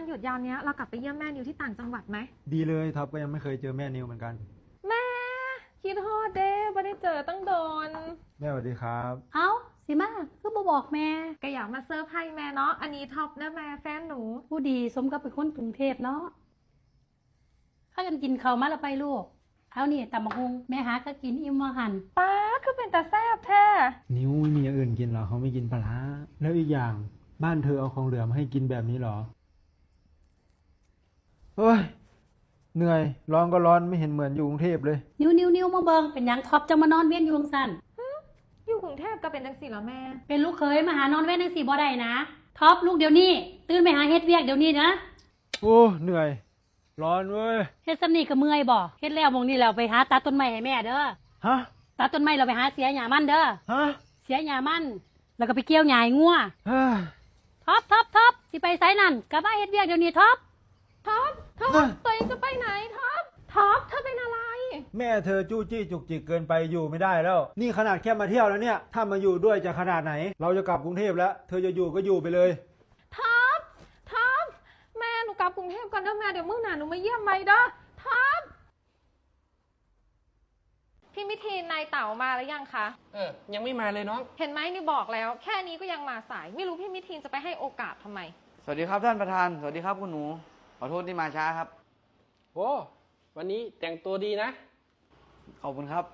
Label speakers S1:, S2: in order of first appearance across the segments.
S1: วันหยุดยาวเนี้ยเรากลับไปเยี่ยมแม่นิวที่ต่างจังหวัดไหม
S2: ดีเลยท็อปก็ยังไม่เคยเจอแม่นิวเหมือนกัน
S1: แม่คิดฮอดเด้ไม่ได้เจอตั้งโดน
S2: แม่สวัสดีครับ
S3: เอ้าสิมาคือบ่บอกแม่
S1: ก็อยากมาเซอร์ไพรส์แม่เนาะอันนี้ท็อปนะแม่แฟนหนู
S3: ผู้ดีสมกับเป็นคนกรุงเทพเนาะถ้ากันกินข้าวมาและไปลูกเอานี่ตำบักฮุงแม่หาก็กินอิ่มว่าหัน
S1: ป้าคือเป็นตาแซบแท้
S2: นิวไม่มีอย่างอื่นกินเหรอเขาไม่กินปลาร้าแล้วอีกอย่างบ้านเธอเอาของเหลือมาให้กินแบบนี้เหรอ เฮ้ย เหนื่อย ร้อนก็ร้อนไม่เห็นเหมือนอยู่กรุงเทพเลย
S3: นิ้วนิ้วนิ้วมาเบิงเป็นหยังท็อปจะมานอนเวียนอยู่จังซั่น
S1: อยู่กรุงเทพก็เป็นจังสี่แล้วแม่
S3: เป็นลูกเคยมาหานอนเวียนจังสี่บ่ได้นะท็อปลูกเดี๋ยวนี้ตื่นไปหาเฮ็ดเวียกเดี๋ยวนี้นะ
S2: โอ้ เหนื่อย ร้อนเว้ย
S3: เฮ็ดสำนี่ก็เมื่อยบ่เฮ็ดแล้วหมองนี้แล้วไปหาตัดต้นไม้ให้แม่เด้อ
S2: ฮะ
S3: ตัดต้นไม้เราไปหาเสียหญ้ามันเด้อ
S2: ฮะ
S3: เสียหญ้ามัน แล้วก็ไปเกี่ยวหญ้าให้งัว
S2: เฮ้ย
S3: ท็อปท็อปท็อปสิไปไสนั่นกลับมาเฮ็ดเวียกเดี๋ยวนี้ท็อป
S1: ท็ อปท็อปตัวเองจะไปไหนท็อปท็อปเธอเป็นอะไร
S2: แม่เธอจู้จี้จุกจิกเกินไปอยู่ไม่ได้แล้ว นี่ขนาดแค่มาเที่ยวแล้วเนี่ย ถ้ามาอยู่ด้วยจะขนาดไหน เราจะกลับกรุงเทพแล้ว เธอจะอยู่ก็อยู่ไปเลย
S1: ท็อปท็อปแม่หนูกลับกรุงเทพก่อนนะแม่เดี๋ยวมื้อหน้าหนูมาเยี่ยมใหม่เด้อท็อปพี่มิทีนนายเต๋ามาแล้วยังคะ
S4: เออ ยังไม่มาเลยน้อง
S1: เห็นไหมนี่บอกแล้ว แค่นี้ก็ยังมาสาย ไม่รู้พี่มิทีนจะไปให้โอกาสทำไม
S5: สวัสดีครับท่านประธาน สวัสดีครับคุณหนู ขอโทษที่มาช้าครับ
S4: โอ้วันนี้แต่งตัวดีนะ
S5: ขอบคุณครับ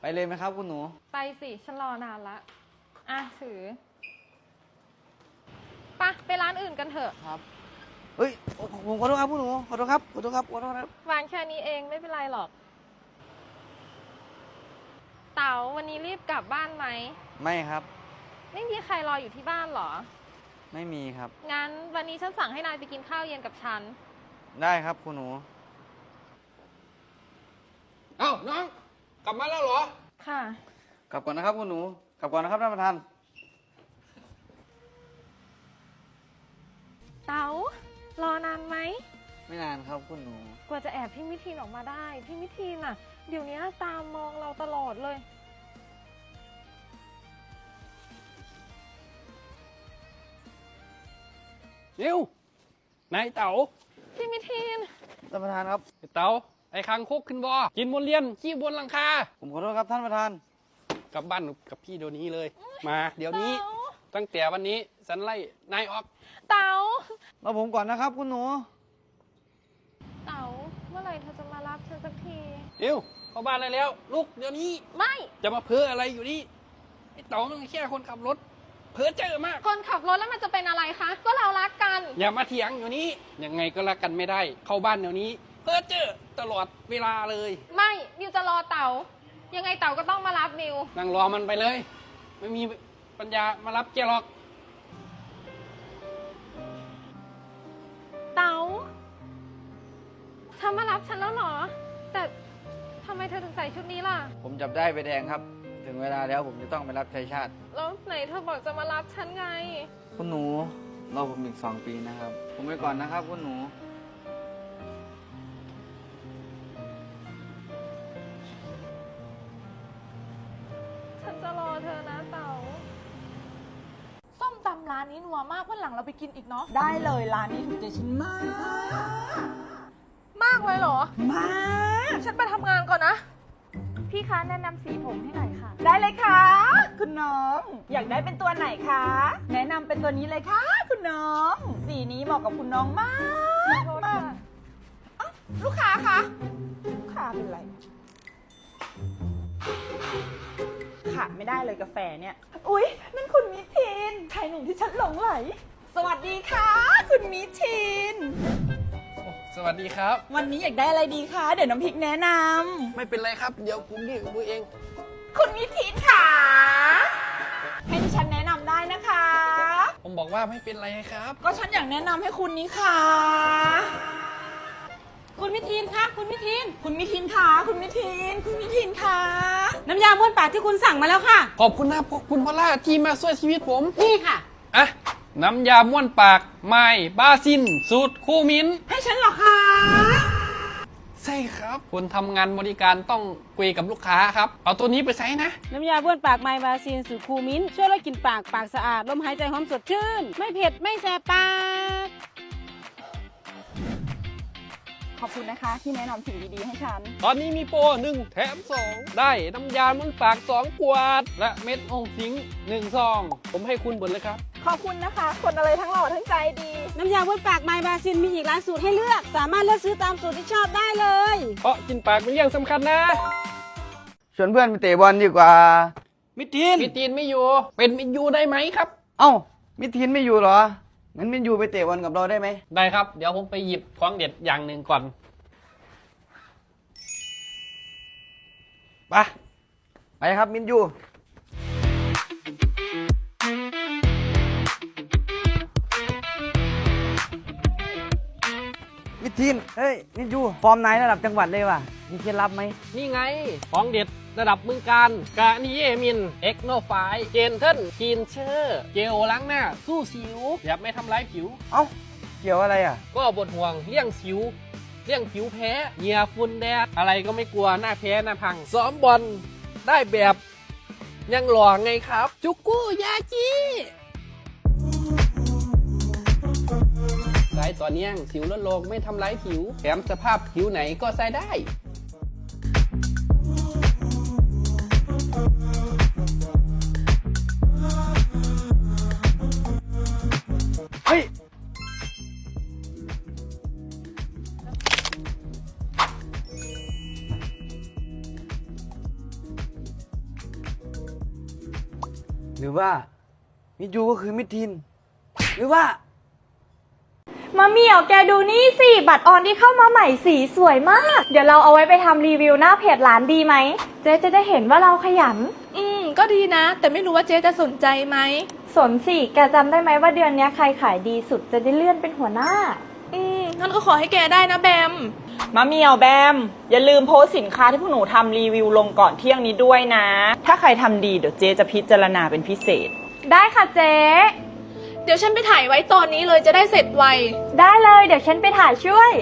S5: ไปเลยไหมครับคุณหนู
S1: ไปสิฉันรอนานละ อะถือปะไปร้านอื่นกันเถอะ
S5: ครับ เฮ้ย ผมขอโทษครับคุณหนู ขอโทษครับ ขอโทษครับ ขอโทษครับ
S1: วางแค่นี้เองไม่เป็นไรหรอก เต๋าวันนี้รีบกลับบ้านไหม
S5: ไม่ครับ
S1: ไม่มีใครรออยู่ที่บ้านเหรอ
S5: ไม่มีครับ
S1: งั้นวันนี้ฉันสั่งให้นายไปกินข้าวเย็นกับฉัน
S5: ได้ครับคุณหนู
S4: เอ้าน้อง กลับมาแล้วเหรอ
S1: ค่ะ
S5: กลับก่อนนะครับคุณหนู กลับก่อนนะครับท่านประธาน
S1: เต๋ารอนานไหม
S5: ไม่นานครับคุณหนู
S1: กว่าจะแอบพี่มิทีนออกมาได้ พี่มิทีนอะ เดี๋ยวนี้ตามมองเราตลอดเลย
S4: นิวนายเต๋า
S1: พี่มิทีน
S5: ท่านประธานครับ
S4: ไอ้เต๋าไอ้คางคกขึ้นบอกินบนเรียนขี้บนหลังคา
S5: ผมขอโทษครับท่านประธาน
S4: กลับบ้านกับพี่เดี๋ยวนี้เลย มา เดี๋ยวนี้
S1: เต๋า
S4: ตั้งแต่วันนี้ฉันไล่นายออก
S1: เต๋า
S5: แล้วผมก่อนนะครับ คุณหนู
S1: เต๋าเมื่อไหร่เธอจะมารับฉันสักที
S4: นิวเข้าบ้านได้แล้ว ลูกเดี๋ยวนี้
S1: ไม่
S4: จะมาเพ้ออะไรอยู่นี่ ไอ้เต๋ามันแค่คนขับรถ เพ้อเจอมาก
S1: คนขับรถแล้วมันจะเป็นอะไรคะ ก็เรารักกัน
S4: อย่ามาเถียงอยู่นี้ยังไงก็รักกันไม่ได้ เข้าบ้านเดี๋ยวนี้ เพ้อเจอตลอดเวลาเลย
S1: ไม่นิวจะรอเต๋ายังไงเต๋าก็ต้องมารับนิว
S4: นั่งรอมันไปเลย ไม่มีปัญญามารับแกหรอก
S1: เต๋าเธอมารับฉันแล้วเหรอ แต่ทำไมเธอถึงใส่ชุดนี้ล่ะ
S5: ผมจับได้ใบแดงครับ ถึงเวลาแล้วผมจะต้องไปรับใช้ชาติ
S1: แล้วไหนเธอบอกจะมารับฉันไง
S5: คุณหนูรอผมอีกสองปีนะครับ ผมไปก่อนนะครับ คุณหนู
S1: ฉันจะรอเธอนะเต๋า
S6: ส้มตำร้านนี้นัวมากวันหลังเราไปกินอีกเนาะ
S7: ได้เลยร้านนี้ถูกใจฉันมาก
S6: มากเลยเหรอ
S7: มาก
S6: ฉันไปทำงานก่อนนะ พี่คะแนะนำสีผมให้หน่อยค่ะ
S7: ได้เลยค่ะ คุณน้อง อยากได้เป็นตัวไหนคะ แนะนำเป็นตัวนี้เลยค่ะ คุณน้อง สีนี้เหมาะกับคุณน้องมากมากเอ้าลูกค้าคะลูกค้าเป็นไรขาดไม่ได้เลยกาแฟเนี่ย อุ๊ย นั่นคุณมิทินชายหนุ่มที่ฉันหลงไหล สวัสดีค่ะ คุณมิทิน
S4: สวัสดีครับ
S7: วันนี้อยากได้อะไรดีคะ เดี๋ยวน้ำพริกแนะนำ
S4: ไม่เป็นไรครับ เดี๋ยวผมเรียกดูเอง
S7: คุณมิทินค่ะ ให้ดิฉันแนะนำได้นะคะ
S4: ผมบอกว่าไม่เป็นไรครับ
S7: ก็ฉันอยากแนะนำให้คุณนี่ค่ะ
S3: คุณมิทีนคะคุณมิทีน
S7: คุณมิทินค่ะ คุณมิทิน คุณมิทินค่ะ
S3: น้ำยาบ้วนปากที่คุณสั่งมาแล้วค่ะ
S4: ขอบคุณนะพวกคุณพอลล่าที่มาช่วยชีวิตผม
S3: นี่ค่ะ
S4: อะ น้ำยาม้วนปากไม้บาซิน สูตรคู่มิ้น
S7: ให้ฉันเหรอคะ
S4: ใช่ครับ คนทำงานบริการต้องคุยกับลูกค้าครับ เอาตัวนี้ไปใช้นะ
S8: น้ำยาบ้วนปากไมบาซินสูตรคูมิ้นท์ช่วยลดกลิ่นปากปากสะอาดลมหายใจหอมสดชื่น ไม่เผ็ดไม่แสบปาก
S7: ขอบคุณนะคะที่แนะนำสิ่งดีๆให้ฉัน
S4: ตอนนี้มีโปรหนึ่งแถมสองได้น้ำยามุนปากสองขวด และเม็ดองสิงหนึ่งซอง ผมให้คุณหมดเลยครับ
S7: ขอบคุณนะคะ คนอะไรทั้งหล่อทั้งใจดี
S8: น้ำยาบ้วนปากไมบาซินมีอีกหลายสูตรให้เลือก สามารถเลือกซื้อตามสูตรที่ชอบได้เลย
S4: เพราะกินปากเป็นเรื่องสำคัญนะ
S5: ชวนเพื่อนไปเตะบอลดีกว่า
S4: มิทีนมิทีนไม่อยู่ เป็นมิยูได้ไหมครับ
S5: เอ้ามิทีนไม่อยู่เหรอ งั้นมินยูไปเตะบอลกับเราได้ไหม
S4: ได้ครับ เดี๋ยวผมไปหยิบของเด็ดอย่างหนึ่งก่อน
S5: ไปไปครับมินยูมิทีนเฮ้ยมินยูฟอร์มนายระดับจังหวัดเลยว่ะมีเคล็ดลับไหม
S4: นี่ไง ของเด็ด ระดับมึงการกานิเยมิน เอ็กโนไฟเจนเทิลคีนเชอร์เจลล้างหน้า สู้สิวแบบไม่ทำร้ายผิว
S5: เอ้า เกี่ยวอะไรอะ
S4: ก็บทห่วงเลี่ยงสิว เลี่ยงผิวแพ้เหยียฝุ่นแดด อะไรก็ไม่กลัวหน้าแพ้หน้าพัง ซ้อมบอลได้แบบ ยังหล่อไงครับ จุกุยาจิใส่ต่อเนื่องสิวลดลงไม่ทำร้ายผิว แถมสภาพผิวไหนก็ใส่ได้
S5: หรือว่ามิจูก็คือมิทีนหรือว่า
S9: มาเหมียวแกดูนี่สิ บัตรออนที่เข้ามาใหม่สีสวยมาก เดี๋ยวเราเอาไว้ไปทำรีวิวหน้าเพจร้านดีไหม เจ๊จะได้เห็นว่าเราขยัน
S6: อืม ก็ดีนะ แต่ไม่รู้ว่าเจ๊จะสนใจไหม
S9: สนสิ แกจำได้ไหมว่าเดือนเนี้ยใครขายดีสุดจะได้เลื่อนเป็นหัวหน้า
S6: อืมงั้นก็ขอให้แกได้นะแบม
S7: มะเหมียวแบม อย่าลืมโพสต์สินค้าที่พวกหนูทำรีวิวลงก่อนเที่ยงนี้ด้วยนะ ถ้าใครทำดีเดี๋ยวเจ๊จะพิจารณาเป็นพิเศษ
S9: ได้ค่ะเจ๊
S6: เดี๋ยวฉันไปถ่ายไว้ตอนนี้เลยจะได้เสร็จไว
S9: ได้เลยเดี๋ยวฉันไปถ่ายช่วย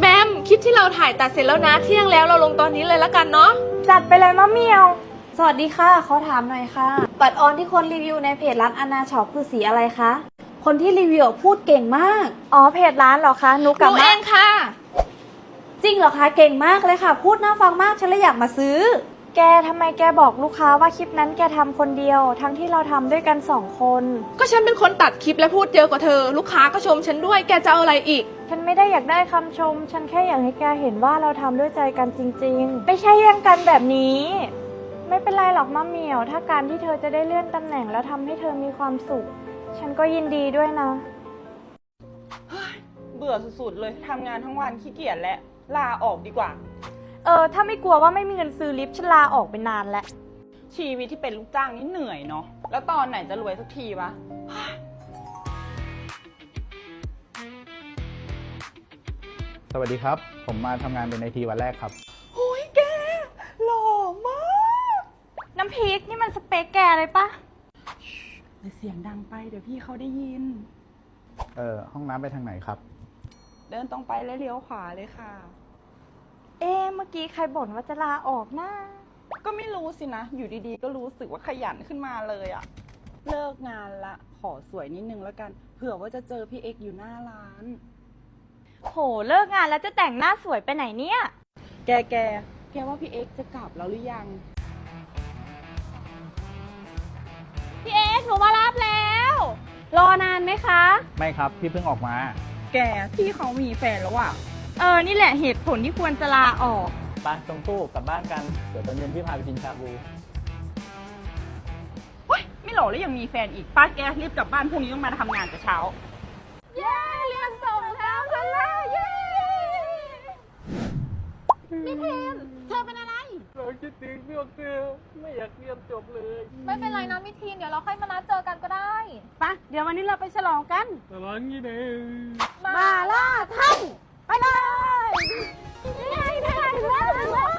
S6: แบมคลิปที่เราถ่ายตัดเสร็จแล้วนะ เที่ยงแล้วเราลงตอนนี้เลยละกันเนาะ
S9: จัดไปเลยมะเหมียว สวัสดีค่ะขอถามหน่อยค่ะบัตรออนที่คนรีวิวในเพจร้านอนาช็อปคือสีอะไรคะ คนที่รีวิวพูดเก่งมาก อ๋อเพจร้านเหรอคะหนูกลับ
S6: ดู
S9: มา
S6: เองค่ะ
S9: จริงเหรอคะเก่งมากเลยค่ะ พูดน่าฟังมากฉันเลยอยากมาซื้อ แกทำไมแกบอกลูกค้าว่าคลิปนั้นแกทำคนเดียว ทั้งที่เราทำด้วยกันสองคน
S6: ก็ฉันเป็นคนตัดคลิปและพูดเยอะกว่าเธอ ลูกค้าก็ชมฉันด้วยแกจะเอาอะไรอีก
S9: ฉันไม่ได้อยากได้คำชม ฉันแค่อยากให้แกเห็นว่าเราทำด้วยใจกันจริง ๆ ไม่ใช่แย่งกันแบบนี้ ไม่เป็นไรหรอกมะเหมียว ถ้าการที่เธอจะได้เลื่อนตำแหน่งแล้วทำให้เธอมีความสุข ฉันก็ยินดีด้วยนะ
S7: เบื่อสุดๆเลยทำงานทั้งวันขี้เกียจและ ลาออกดีกว่า
S9: เออ ถ้าไม่กลัวว่าไม่มีเงินซื้อลิฟต์ฉันลาออกไปนานแล้ว
S7: ชีวิตที่เป็นลูกจ้างนี่เหนื่อยเนาะ แล้วตอนไหนจะรวยสักทีวะ
S10: สวัสดีครับ ผมมาทำงานเป็นไอทีวันแรกครับ
S7: โอ้ยแก หล่อมาก
S9: น้ำพริกนี่มันสเปคแกเลยปะ
S7: อย่าเสียงดังไปเดี๋ยวพี่เขาได้ยิน
S10: เอ่อ ห้องน้ำไปทางไหนครับ
S7: เดินตรงไปแล้วเลี้ยวขวาเลยค่ะ
S9: เอ๊ะเมื่อกี้ใครบ่นว่าจะลาออกนะ
S7: ก็ไม่รู้สินะ อยู่ดีๆ ก็รู้สึกว่าขยันขึ้นมาเลยอะเลิกงานละ ขอสวยนิดนึงแล้วกัน เผื่อว่าจะเจอพี่เอ็กซ์อยู่หน้าร้าน
S9: โหเลิกงานแล้วจะแต่งหน้าสวยไปไหนเนี่ย
S7: แกแกแกว่าพี่เอ็กซ์จะกลับแล้วหรือยัง
S9: พี่เอ็กซ์หนูมารับแล้ว รอนานไหมคะ
S10: ไม่ครับ พี่เพิ่งออกมา
S7: แกพี่เขามีแฟนแล้วอะ
S9: เออ นี่แหละเหตุผลที่ควรจะลาออก
S10: ไปตรงตู้กลับบ้านกัน เดี๋ยวตอนเย็นพี่พาไปกินชาบู
S7: เฮ้ย ไม่หล่อแล้วยังมีแฟนอีกป้าแกรีบกลับบ้านพรุ่งนี้ต้องมาทำงานแต่เช้า
S9: เย้เรียนส่งแล้วกันแล้วเย้
S6: นี่พิมเธอเป็นอะไร
S4: เรา คิดถึงเรื่องเธอไม่อยากเรียนจบเลย
S6: ไม่เป็นไรนะมิทีนเดี๋ยวเราค่อยมานัดเจอกันก็ได้
S8: ปะเดี๋ยววันนี้เราไปฉลองกัน
S4: ตลอดงี้เด้
S9: มาล่าท่านไปเลย ได้ได้แล้ว
S6: ห
S11: ม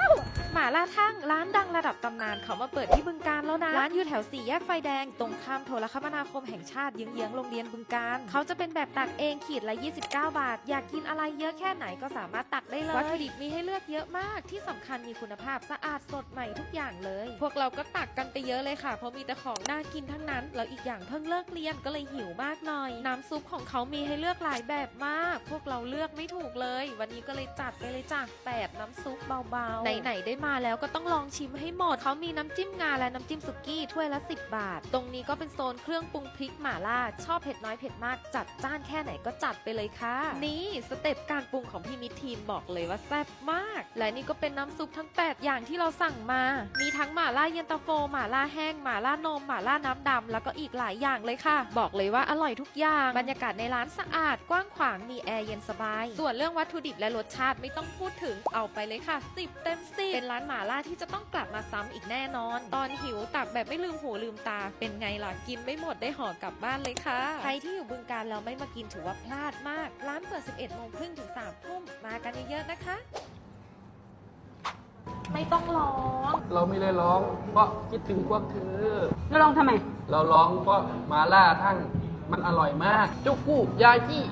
S11: าล่าทั่งร้านดังระดับตำนานเขามาเปิดที่บึงการแล้วนะ ร้านอยู่แถวสี่แยกไฟแดง ตรงข้ามโทรคมนาคมแห่งชาติเยื้องๆโรงเรียนบึงการ เขาจะเป็นแบบตักเองขีดละ 29 บาท อยากกินอะไรเยอะแค่ไหนก็สามารถตักได้เลยวัตถุดิบมีให้เลือกเยอะมากที่สำคัญมีคุณภาพสะอาดสดใหม่ทุกอย่างเลย พวกเราก็ตักกันไปเยอะเลยค่ะ เพราะมีแต่ของน่ากินทั้งนั้นแล้วอีกอย่างเพิ่งเลิกเรียนก็เลยหิวมากหน่อย น้ำซุปของเขามีให้เลือกหลายแบบมาก พวกเราเลือกไม่ถูกเลย วันนี้ก็เลยจัดไปเลยจ้ะแปดน้ำซุปเบาๆไหนๆได้มาแล้วก็ต้องลองชิมให้หมด เขามีน้ำจิ้มงาและน้ำจิ้มสุกี้ถ้วยละ 10 บาท ตรงนี้ก็เป็นโซนเครื่องปรุงพริกหม่าล่า ชอบเผ็ดน้อยเผ็ดมากจัดจ้านแค่ไหนก็จัดไปเลยค่ะ นี่สเต็ปการปรุงของพี่มิทีนบอกเลยว่าแซ่บมาก และนี่ก็เป็นน้ำซุปทั้ง 8 อย่างที่เราสั่งมา มีทั้งหม่าล่าเย็นตาโฟหม่าล่าแห้งหม่าล่านมหม่าล่าน้ำดำแล้วก็อีกหลายอย่างเลยค่ะ บอกเลยว่าอร่อยทุกอย่างบรรยากาศในร้านสะอาดกว้างขวางมีแอร์เย็นสบาย ส่วนเรื่องวัตถุดิบและรสชาติไม่ต้องพูดถึงเอาไปเลยค่ะ 10 เต็ม10เป็นร้านหม่าล่าที่จะต้องกลับมาซ้ำอีกแน่นอน ตอนหิวตักแบบไม่ลืมหูลืมตา เป็นไงล่ะกินไม่หมดได้ห่อกลับบ้านเลยค่ะ ใครที่อยู่บึงการแล้วไม่มากินถือว่าพลาดมาก ร้านเปิด 11โมงครึ่งถึง3ทุ่มมากันเยอะๆนะคะ
S6: ไม่ต้องร้อง
S4: เราไม่ได้ร้อง เพราะคิดถึงพวกเธอ
S3: แล้วลองทำไม
S4: เราร้องเพราะมาล่าทั้งมันอร่อยมาก จุกกู้ยาจี้